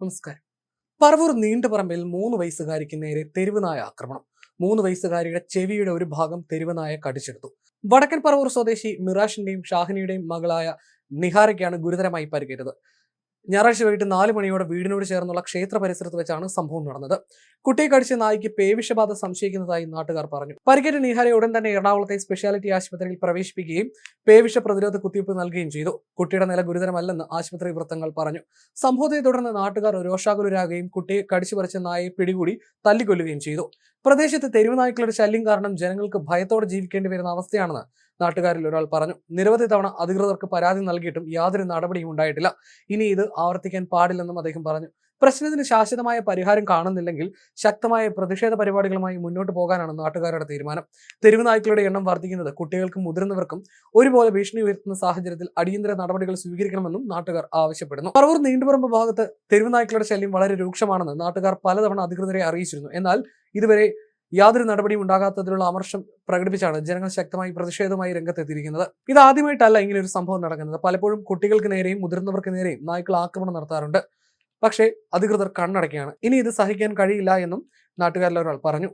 നമസ്കാരം. പറവൂർ നീണ്ടുപറമ്പിൽ മൂന്ന് വയസ്സുകാരിക്ക് നേരെ തെരുവുനായ ആക്രമണം. മൂന്ന് വയസ്സുകാരിയുടെ ചെവിയുടെ ഒരു ഭാഗം തെരുവുനായ കടിച്ചെടുത്തു. വടക്കൻ പറവൂർ സ്വദേശി മിറാഷിന്റെയും ഷാഹിനിയുടെയും മകളായ നിഹാരയ്ക്കാണ് ഗുരുതരമായി പരിക്കേറ്റത്. ഞായറാഴ്ച വൈകിട്ട് നാല് മണിയോടെ വീടിനോട് ചേർന്നുള്ള ക്ഷേത്ര പരിസരത്ത് വെച്ചാണ് സംഭവം നടന്നത്. കുട്ടിയെ കടിച്ച നായിക്ക് പേവിഷബാധ സംശയിക്കുന്നതായി നാട്ടുകാർ പറഞ്ഞു. പരിക്കേറ്റ നിഹാരെ ഉടൻ തന്നെ എറണാകുളത്തെ സ്പെഷ്യാലിറ്റി ആശുപത്രിയിൽ പ്രവേശിപ്പിക്കുകയും പേവിഷ പ്രതിരോധ കുത്തിവയ്പ് നൽകുകയും ചെയ്തു. കുട്ടിയുടെ നില ഗുരുതരമല്ലെന്ന് ആശുപത്രി വൃത്തങ്ങൾ പറഞ്ഞു. സംഭവത്തെ തുടർന്ന് നാട്ടുകാർ രോഷാകുലരാകുകയും കുട്ടിയെ കടിച്ചു പറിച്ച നായയെ പിടികൂടി തല്ലിക്കൊല്ലുകയും ചെയ്തു. പ്രദേശത്ത് തെരുവ് നായ്ക്കളുടെ ശല്യം കാരണം ജനങ്ങൾക്ക് ഭയത്തോടെ ജീവിക്കേണ്ടി വരുന്ന അവസ്ഥയാണെന്ന് നാട്ടുകാരിൽ ഒരാൾ പറഞ്ഞു. നിരവധി തവണ അധികൃതർക്ക് പരാതി നൽകിയിട്ടും യാതൊരു നടപടിയും ഉണ്ടായിട്ടില്ല. ഇനി ഇത് ആവർത്തിക്കാൻ പാടില്ലെന്നും അദ്ദേഹം പറഞ്ഞു. പ്രശ്നത്തിന് ശാശ്വതമായ പരിഹാരം കാണുന്നില്ലെങ്കിൽ ശക്തമായ പ്രതിഷേധ പരിപാടികളുമായി മുന്നോട്ട് പോകാനാണ് നാട്ടുകാരുടെ തീരുമാനം. തെരുവ് നായ്ക്കളുടെ എണ്ണം വർദ്ധിക്കുന്നത് കുട്ടികൾക്കും മുതിർന്നവർക്കും ഒരുപോലെ ഭീഷണി ഉയർത്തുന്ന സാഹചര്യത്തിൽ അടിയന്തര നടപടികൾ സ്വീകരിക്കണമെന്നും നാട്ടുകാർ ആവശ്യപ്പെടുന്നു. പറവൂർ നീണ്ടുപറമ്പ് ഭാഗത്ത് തെരുവ് നായ്ക്കളുടെ ശല്യം വളരെ രൂക്ഷമാണെന്ന് നാട്ടുകാർ പലതവണ അധികൃതരെ അറിയിച്ചിരുന്നു. എന്നാൽ ഇതുവരെ യാതൊരു നടപടിയും ഉണ്ടാകാത്തതിലുള്ള അമർഷം പ്രകടിപ്പിച്ചാണ് ജനങ്ങൾ ശക്തമായി പ്രതിഷേധമായി രംഗത്തെത്തിയിരിക്കുന്നത്. ഇത് ആദ്യമായിട്ടല്ല ഇങ്ങനെ ഒരു സംഭവം നടക്കുന്നത്. പലപ്പോഴും കുട്ടികൾക്ക് നേരെയും മുതിർന്നവർക്ക് നേരെയും നായ്ക്കൾ ആക്രമണം നടത്താറുണ്ട്. പക്ഷേ അധികൃതർ കണ്ണടക്കുകയാണ് ഇനി ഇത് സഹിക്കാൻ കഴിയില്ല എന്നും നാട്ടുകാരിലൊരാൾ പറഞ്ഞു.